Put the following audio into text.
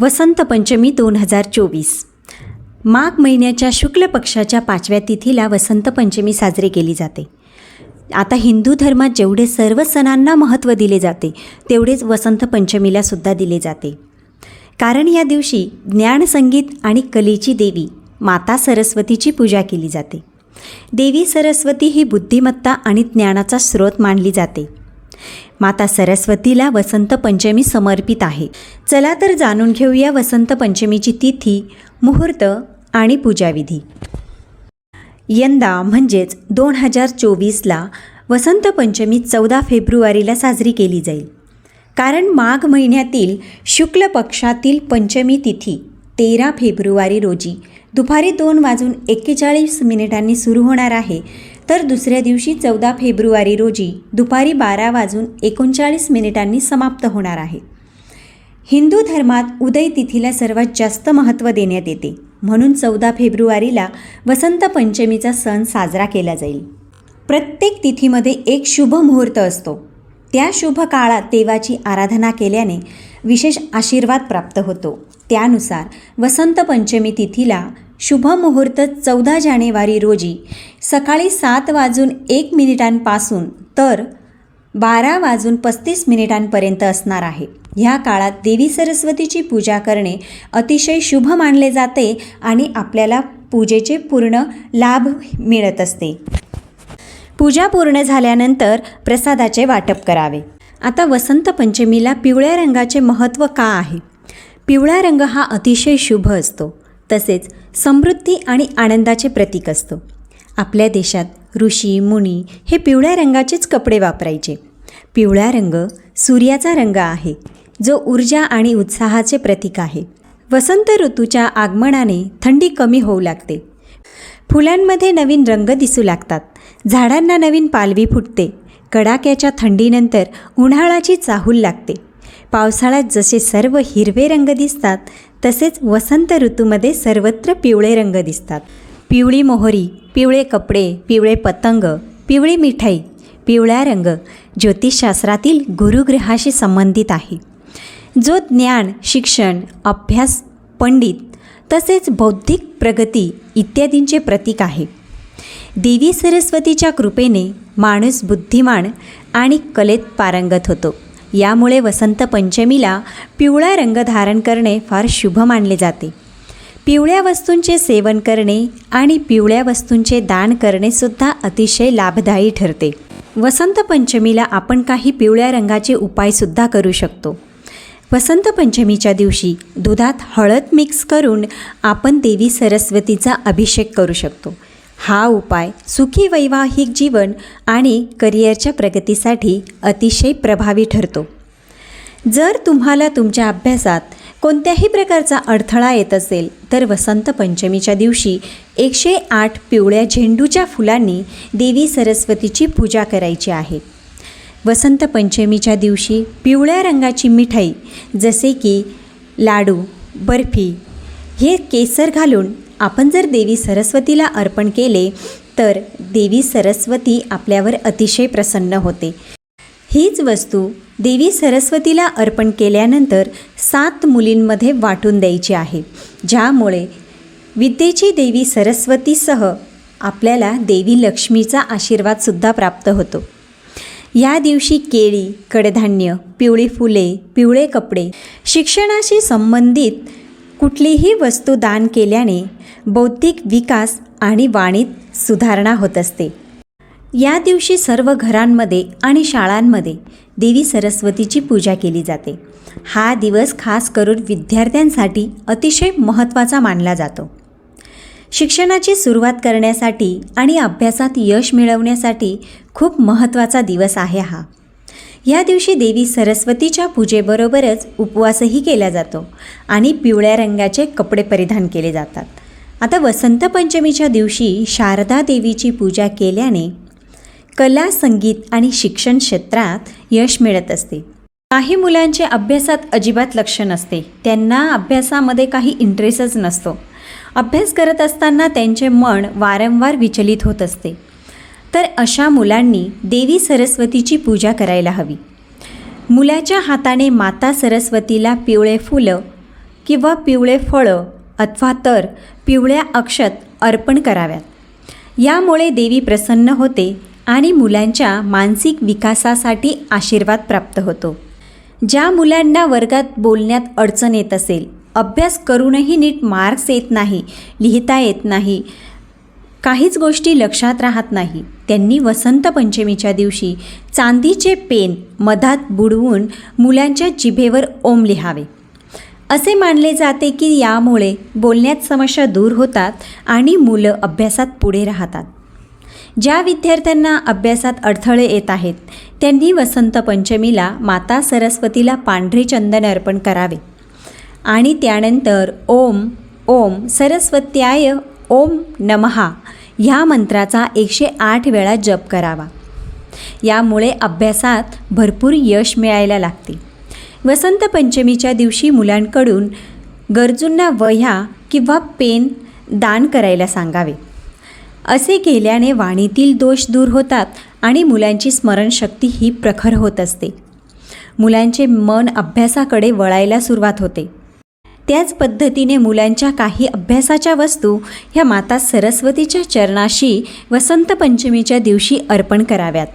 वसंत पंचमी दोन हजार चोवीस. माघ महिन्याच्या शुक्ल पक्षाच्या पाचव्या तिथीला वसंत पंचमी साजरी केली जाते. आता हिंदू धर्मात जेवढे सर्व सणांना महत्त्व दिले जाते तेवढेच वसंत पंचमीला सुद्धा दिले जाते. कारण या दिवशी ज्ञानसंगीत आणि कलेची देवी माता सरस्वतीची पूजा केली जाते. देवी सरस्वती ही बुद्धिमत्ता आणि ज्ञानाचा स्रोत मानली जाते. माता सरस्वतीला वसंत पंचमी समर्पित आहे. चला तर जाणून घेऊया वसंत पंचमीची तिथी मुहूर्त आणि पूजाविधी. यंदा म्हणजेच दोन हजार चोवीसला वसंत पंचमी चौदा फेब्रुवारीला साजरी केली जाईल. कारण माघ महिन्यातील शुक्ल पक्षातील पंचमी तिथी तेरा फेब्रुवारी रोजी दुपारी दोन वाजून एक्केचाळीस मिनिटांनी सुरू होणार आहे. तर दुसऱ्या दिवशी चौदा फेब्रुवारी रोजी दुपारी बारा वाजून एकोणचाळीस मिनिटांनी समाप्त होणार आहे. हिंदू धर्मात उदय तिथीला सर्वात जास्त महत्त्व देण्यात येते. म्हणून चौदा फेब्रुवारीला वसंत पंचमीचा सण साजरा केला जाईल. प्रत्येक तिथीमध्ये एक शुभ मुहूर्त असतो. त्या शुभ काळात देवाची आराधना केल्याने विशेष आशीर्वाद प्राप्त होतो. त्यानुसार वसंत पंचमी तिथीला शुभ मुहूर्त चौदा जानेवारी रोजी सकाळी सात वाजून एक मिनिटांपासून तर बारा वाजून पस्तीस मिनिटांपर्यंत असणार आहे. ह्या काळात देवी सरस्वतीची पूजा करणे अतिशय शुभ मानले जाते आणि आपल्याला पूजेचे पूर्ण लाभ मिळत असते. पूजा पूर्ण झाल्यानंतर प्रसादाचे वाटप करावे. आता वसंत पंचमीला पिवळ्या रंगाचे महत्त्व का आहे? पिवळा रंग हा अतिशय शुभ असतो. तसेच समृद्धी आणि आनंदाचे प्रतीक असतो. आपल्या देशात ऋषी मुनी हे पिवळ्या रंगाचेच कपडे वापरायचे. पिवळा रंग सूर्याचा रंग आहे जो ऊर्जा आणि उत्साहाचे प्रतीक आहे. वसंत ऋतूच्या आगमनाने थंडी कमी होऊ लागते. फुलांमध्ये नवीन रंग दिसू लागतात. झाडांना नवीन पालवी फुटते. कडाक्याच्या थंडीनंतर उन्हाळाची चाहूल लागते. पावसाळ्यात जसे सर्व हिरवे रंग दिसतात तसेच वसंत ऋतूमध्ये सर्वत्र पिवळे रंग दिसतात. पिवळी मोहरी पिवळे कपडे पिवळे पतंग पिवळी मिठाई पिवळा रंग ज्योतिषशास्त्रातील गुरुग्रहाशी संबंधित आहे. जो ज्ञान शिक्षण अभ्यास पंडित तसेच बौद्धिक प्रगती इत्यादींचे प्रतीक आहे. देवी सरस्वतीच्या कृपेने माणूस बुद्धिमान आणि कलेत पारंगत होतो. यामुळे वसंत पंचमीला पिवळा रंग धारण करणे फार शुभ मानले जाते. पिवळ्या वस्तूंचे सेवन करणे आणि पिवळ्या वस्तूंचे दान करणे सुद्धा अतिशय लाभदायी ठरते. वसंत पंचमीला आपण काही पिवळ्या रंगाचे उपायसुद्धा करू शकतो. वसंत पंचमीच्या दिवशी दुधात हळद मिक्स करून आपण देवी सरस्वतीचा अभिषेक करू शकतो. हा उपाय सुखी वैवाहिक जीवन आणि करिअरच्या प्रगतीसाठी अतिशय प्रभावी ठरतो. जर तुम्हाला तुमच्या अभ्यासात कोणत्याही प्रकारचा अडथळा येत असेल तर वसंत पंचमीच्या दिवशी एकशे आठ पिवळ्या झेंडूच्या फुलांनी देवी सरस्वतीची पूजा करायची आहे. वसंत पंचमीच्या दिवशी पिवळ्या रंगाची मिठाई जसे की लाडू बर्फी हे केसर घालून आपण जर देवी सरस्वतीला अर्पण केले तर देवी सरस्वती आपल्यावर अतिशय प्रसन्न होते. हीच वस्तू देवी सरस्वतीला अर्पण केल्यानंतर सात मुलींमध्ये वाटून द्यायची आहे ज्यामुळे विद्येची देवी सरस्वतीसह आपल्याला देवी लक्ष्मीचा आशीर्वादसुद्धा प्राप्त होतो. या दिवशी केळी कडधान्य पिवळी फुले पिवळे कपडे शिक्षणाशी संबंधित कुठलीही वस्तू दान केल्याने बौद्धिक विकास आणि वाणीत सुधारणा होत असते. या दिवशी सर्व घरांमध्ये आणि शाळांमध्ये देवी सरस्वतीची पूजा केली जाते. हा दिवस खास करून विद्यार्थ्यांसाठी अतिशय महत्त्वाचा मानला जातो. शिक्षणाची सुरुवात करण्यासाठी आणि अभ्यासात यश मिळवण्यासाठी खूप महत्त्वाचा दिवस आहे हा. या दिवशी देवी सरस्वतीच्या पूजेबरोबरच उपवासही केला जातो आणि पिवळ्या रंगाचे कपडे परिधान केले जातात. आता वसंत पंचमीच्या दिवशी शारदा देवीची पूजा केल्याने कला संगीत आणि शिक्षण क्षेत्रात यश मिळत असते. काही मुलांचे अभ्यासात अजिबात लक्ष नसते. त्यांना अभ्यासामध्ये काही इंटरेस्टच नसतो. अभ्यास करत असताना त्यांचे मन वारंवार विचलित होत असते. तर अशा मुलांनी देवी सरस्वतीची पूजा करायला हवी. मुलाच्या हाताने माता सरस्वतीला पिवळे फुलं किंवा पिवळे फळं अथवा तर पिवळ्या अक्षत अर्पण कराव्यात. यामुळे देवी प्रसन्न होते आणि मुलांच्या मानसिक विकासासाठी आशीर्वाद प्राप्त होतो. ज्या मुलांना वर्गात बोलण्यात अडचण येत असेल अभ्यास करूनही नीट मार्क्स येत नाही लिहिता येत नाही काहीच गोष्टी लक्षात राहत नाही त्यांनी वसंत पंचमीच्या दिवशी चांदीचे पेन मधात बुडवून मुलांच्या जिभेवर ओम लिहावे. असे मानले जाते की यामुळे बोलण्यात समस्या दूर होतात आणि मुलं अभ्यासात पुढे राहतात. ज्या विद्यार्थ्यांना अभ्यासात अडथळे येत आहेत त्यांनी वसंत पंचमीला माता सरस्वतीला पांढरे चंदन अर्पण करावे. आणि त्यानंतर ओम ओम सरस्वत्याय ओम नमहा ह्या मंत्राचा एकशे आठ वेळा जप करावा. यामुळे अभ्यासात भरपूर यश मिळायला लागते. वसंत पंचमीच्या दिवशी मुलांकडून गरजूंना वह्या किंवा पेन दान करायला सांगावे. असे केल्याने वाणीतील दोष दूर होतात आणि मुलांची स्मरणशक्ती ही प्रखर होत असते. मुलांचे मन अभ्यासाकडे वळायला सुरुवात होते. त्याच पद्धतीने मुलांच्या काही अभ्यासाच्या वस्तू ह्या माता सरस्वतीच्या चरणाशी वसंत पंचमीच्या दिवशी अर्पण कराव्यात.